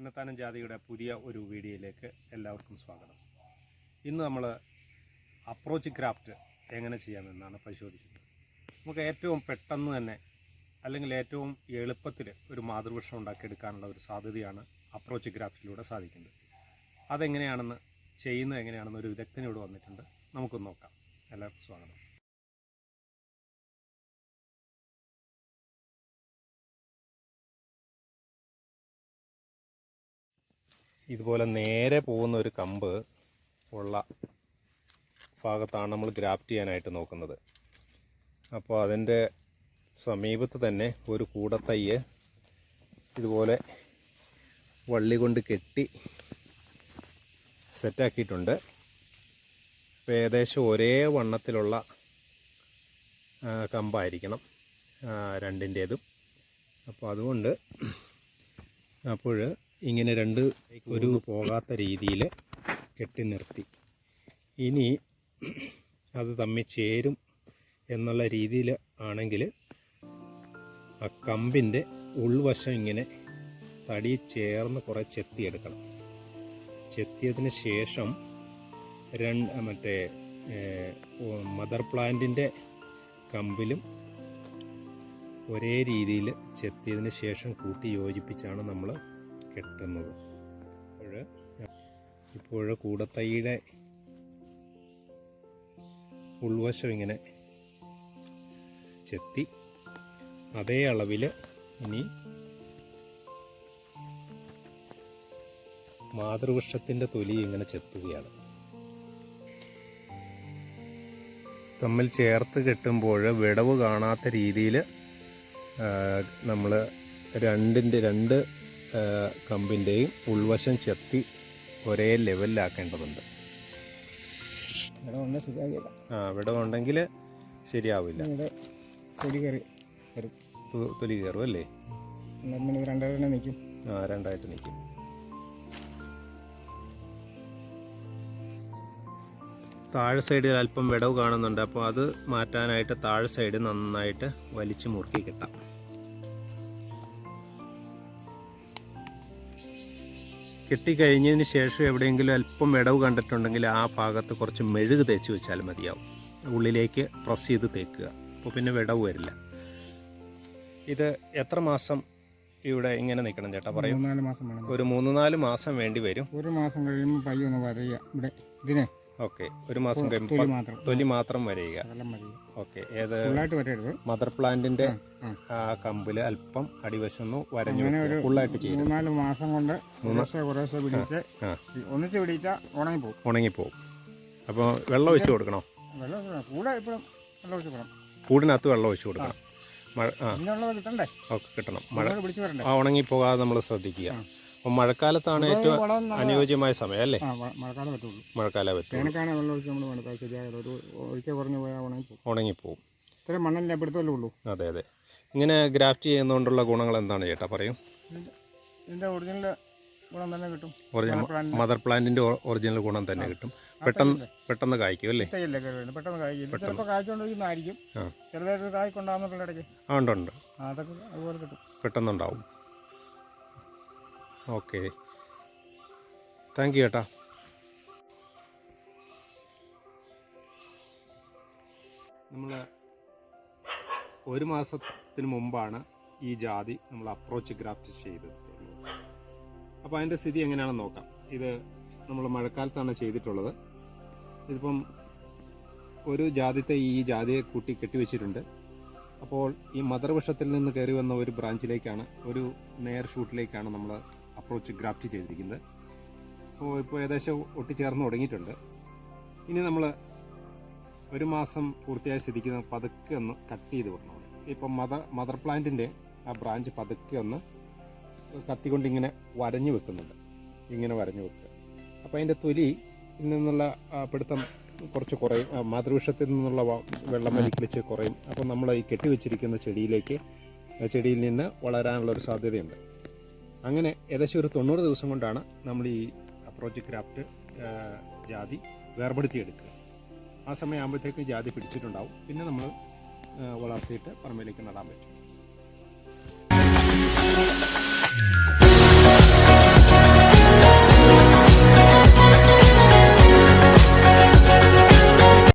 പുന്നത്താനം ജാതിയുടെ പുതിയ ഒരു വീഡിയോയിലേക്ക് എല്ലാവർക്കും സ്വാഗതം. ഇന്ന് നമ്മൾ അപ്രോച്ച് ക്രാഫ്റ്റ് എങ്ങനെ ചെയ്യാമെന്നാണ് പരിശോധിക്കുന്നത്. നമുക്ക് ഏറ്റവും പെട്ടെന്ന് തന്നെ അല്ലെങ്കിൽ ഏറ്റവും എളുപ്പത്തിൽ ഒരു മാതൃവൃക്ഷം ഉണ്ടാക്കിയെടുക്കാനുള്ള ഒരു സാധ്യതയാണ് അപ്രോച്ച് ക്രാഫ്റ്റിലൂടെ സാധിക്കുന്നത്. അതെങ്ങനെയാണെന്ന് ചെയ്യുന്നത് എങ്ങനെയാണെന്ന് ഒരു വിദഗ്ധനോട് വന്നിട്ടുണ്ട്. നമുക്കൊന്ന് നോക്കാം. എല്ലാവർക്കും സ്വാഗതം. ഇതുപോലെ നേരെ പോകുന്ന ഒരു കമ്പ് ഉള്ള ഭാഗത്താണ് നമ്മൾ ഗ്രാഫ്റ്റ് ചെയ്യാനായിട്ട് നോക്കുന്നത്. അപ്പോൾ അതിന്റെ സമീപത്ത് തന്നെ ഒരു കൂടത്തയ്യ് ഇതുപോലെ വള്ളി കൊണ്ട് കെട്ടി സെറ്റാക്കിയിട്ടുണ്ട്. അപ്പോൾ ഏകദേശം ഒരേ വണ്ണത്തിലുള്ള കമ്പായിരിക്കണം രണ്ടിന്റേതും. അപ്പോൾ അതുകൊണ്ട് അപ്പോൾ ഇങ്ങനെ രണ്ട് ഒരു പോകാത്ത രീതിയിൽ കെട്ടി നിർത്തി. ഇനി അത് തമ്മിൽ ചേരും എന്നുള്ള രീതിയിൽ ആണെങ്കിൽ ആ കമ്പിന്റെ ഉൾവശം ഇങ്ങനെ തടി ചേർന്ന് കുറേ ചെത്തിയെടുക്കണം ചെത്തിയതിന് ശേഷം രണ്ട് മറ്റേ മദർ പ്ലാന്റിന്റെ കമ്പിലും ഒരേ രീതിയിൽ ചെത്തിയതിന് ശേഷം കൂട്ടി യോജിപ്പിച്ചാണ് നമ്മൾ കെട്ടുന്നത്. അപ്പോൾ ഇപ്പോൾ കൂടത്തൈയുടെ ഉൾവശം ഇങ്ങനെ ചെത്തി അതേ അളവിൽ ഇനി മാതൃവൃക്ഷത്തിന്റെ തൊലി ഇങ്ങനെ ചെത്തുകയാണ്. തമ്മിൽ ചേർത്ത് കെട്ടുമ്പോൾ വിടവ് കാണാത്ത രീതിയിൽ നമ്മൾ രണ്ടിന്റെ രണ്ട് കമ്പിന്റെയും ഉൾവശം ചെത്തി ഒരേ ലെവലിലാക്കേണ്ടതുണ്ട്. ആ ഇവിടെ ഉണ്ടെങ്കിൽ ശരിയാവില്ല. തൊലി കയറും അല്ലേ? രണ്ടായിട്ട് നിൽക്കും ആ രണ്ടായിട്ട് നിൽക്കും താഴെ സൈഡിൽ അല്പം വിടവ് കാണുന്നുണ്ട്. അപ്പോൾ അത് മാറ്റാനായിട്ട് താഴെ സൈഡ് നന്നായിട്ട് വലിച്ചു മുറുക്കി കിട്ടാം. കെട്ടിക്കഴിഞ്ഞതിന് ശേഷം എവിടെയെങ്കിലും അല്പം ഇടവ് കണ്ടിട്ടുണ്ടെങ്കിൽ ആ ഭാഗത്ത് കുറച്ച് മെഴുക് തേച്ച് വെച്ചാൽ മതിയാവും. ഉള്ളിലേക്ക് പ്രസ് ചെയ്ത് തേക്കുക. അപ്പോൾ പിന്നെ വിടവ് വരില്ല. ഇത് എത്ര മാസം ഇവിടെ ഇങ്ങനെ നിൽക്കണം ചേട്ടാ പറയും? ഒരു മൂന്ന് നാല് മാസം വേണ്ടി വരും. ഒരു മാസം കഴിയുമ്പോൾ പയ്യൊന്ന് വരയ്യ. ഇവിടെ ഇതിനെ ഓക്കെ. ഒരു മാസം കഴിയുമ്പോൾ തൊലി മാത്രം. വരയുക. ഓക്കെ. ഏത് മദർ പ്ലാന്റിന്റെ ആ. കമ്പിൽ അല്പം അടിവശം ഒന്ന് വരഞ്ഞു. ഫുള്ളായിട്ട് ചെയ്യും മൂന്നാൽ മാസം കൊണ്ട് കുറേശ്ശെ പിടിച്ച് ഒന്നിച്ച് പിടിച്ച ഉണങ്ങിപ്പോകും ഉണങ്ങിപ്പോവും. അപ്പോൾ വെള്ളം ഒഴിച്ചു കൊടുക്കണോ? വെള്ളം. കൂടെ എപ്പോഴും വെള്ളം ഒഴിച്ച് കൊടുക്കണം. കൂടിനകത്ത് വെള്ളം ഒഴിച്ചു കൊടുക്കണം. മഴ ആ. കിട്ടണം. മഴ ആ ആ ഉണങ്ങിപ്പോകാതെ നമ്മൾ ശ്രദ്ധിക്കുക. അപ്പോൾ മഴക്കാലത്താണ് ഏറ്റവും അനുയോജ്യമായ സമയം അല്ലേ? മഴക്കാലം പറ്റുള്ളൂ മഴക്കാലം പറ്റും വേനൽക്കാലം വെള്ളം ഒഴിച്ച് നമ്മൾ മഴക്കാലം ശരിയാകില്ല ഒരു ഒരിക്കൽ കുറഞ്ഞു പോയാൽ ഉണങ്ങിപ്പോകും. ഉണങ്ങിപ്പോവും ഇത്രയും മണ്ണല്ലേ പിടുത്തമല്ലേ ഉള്ളൂ? അതെ അതെ. ഇങ്ങനെ ഗ്രാഫ്റ്റ് ചെയ്യുന്നതുകൊണ്ടുള്ള ഗുണങ്ങൾ എന്താണ് ചേട്ടാ? പറയും. ഇതിന്റെ ഒറിജിനൽ ഗുണം തന്നെ കിട്ടും. ഒറിജിനൽ മദർ പ്ലാന്റിന്റെ ഒറിജിനൽ ഗുണം തന്നെ കിട്ടും. പെട്ടെന്ന് പെട്ടെന്ന് കായ്ക്കും അല്ലേ? പെട്ടെന്ന് കായ്ക്കും. ചിലപ്പോൾ കായ്ച്ചുകൊണ്ടിരിക്കുന്നതായിരിക്കും. ചെറുതായിട്ട് കായ്ക്കൊണ്ടാകുന്നുള്ള ഇടയ്ക്ക്. ആ ഉണ്ട് ഉണ്ട്. അതൊക്കെ അതുപോലെ കിട്ടും. പെട്ടെന്നുണ്ടാവും. ഓക്കെ. താങ്ക് യു ചേട്ടാ നമ്മൾ ഒരു മാസത്തിന് മുമ്പാണ് ഈ ജാതി നമ്മൾ അപ്രോച്ച് ഗ്രാഫ്റ്റ് ചെയ്തത്. അപ്പോൾ അതിന്റെ സ്ഥിതി എങ്ങനെയാണെന്ന് നോക്കാം. ഇത് നമ്മൾ മഴക്കാലത്താണ് ചെയ്തിട്ടുള്ളത്. ഇതിപ്പം ഒരു ജാതിത്തെ ഈ ജാതിയെ കൂട്ടി കെട്ടിവെച്ചിട്ടുണ്ട്. അപ്പോൾ ഈ മദർവൃക്ഷത്തിൽ നിന്ന് കയറി വന്ന ഒരു ബ്രാഞ്ചിലേക്കാണ് ഒരു നേർ ഷൂട്ടിലേക്കാണ് നമ്മൾ അപ്രോച്ച് ഗ്രാഫ്റ്റ് ചെയ്തിരിക്കുന്നത്. അപ്പോൾ ഇപ്പോൾ ഏകദേശം ഒട്ടിച്ചേർന്ന് തുടങ്ങിയിട്ടുണ്ട്. ഇനി നമ്മൾ ഒരു മാസം പൂർത്തിയായ സ്ഥിതിക്ക് പതുക്കെ ഒന്ന് കട്ട് ചെയ്ത് വിടണം ഇപ്പം മദർ മദർ പ്ലാന്റിന്റെ ആ ബ്രാഞ്ച് പതുക്കെ ഒന്ന് കത്തിക്കൊണ്ട് ഇങ്ങനെ വരഞ്ഞു വെക്കുന്നുണ്ട്. ഇങ്ങനെ വരഞ്ഞു വെക്കുക. അപ്പോൾ അതിന്റെ തൊലി നിന്നുള്ള പിടുത്തം കുറച്ച് കുറയും. മാതൃവൃക്ഷത്തിൽ നിന്നുള്ള വെള്ളം വലിക്കലിച്ച് കുറയും. അപ്പോൾ നമ്മൾ ഈ കെട്ടിവെച്ചിരിക്കുന്ന ചെടിയിലേക്ക് ചെടിയിൽ നിന്ന് വളരാനുള്ള ഒരു സാധ്യതയുണ്ട്. അങ്ങനെ ഏകദേശം ഒരു തൊണ്ണൂറ് ദിവസം കൊണ്ടാണ് നമ്മൾ ഈ അപ്രോച്ച് ക്രാഫ്റ്റ് ജാതി വേർപെടുത്തിയെടുക്കുക. ആ സമയം ആകുമ്പോഴത്തേക്ക് ജാതി പിടിച്ചിട്ടുണ്ടാവും. പിന്നെ നമ്മൾ വളർത്തിയിട്ട് പറമ്പിലേക്ക് നടാൻ പറ്റും.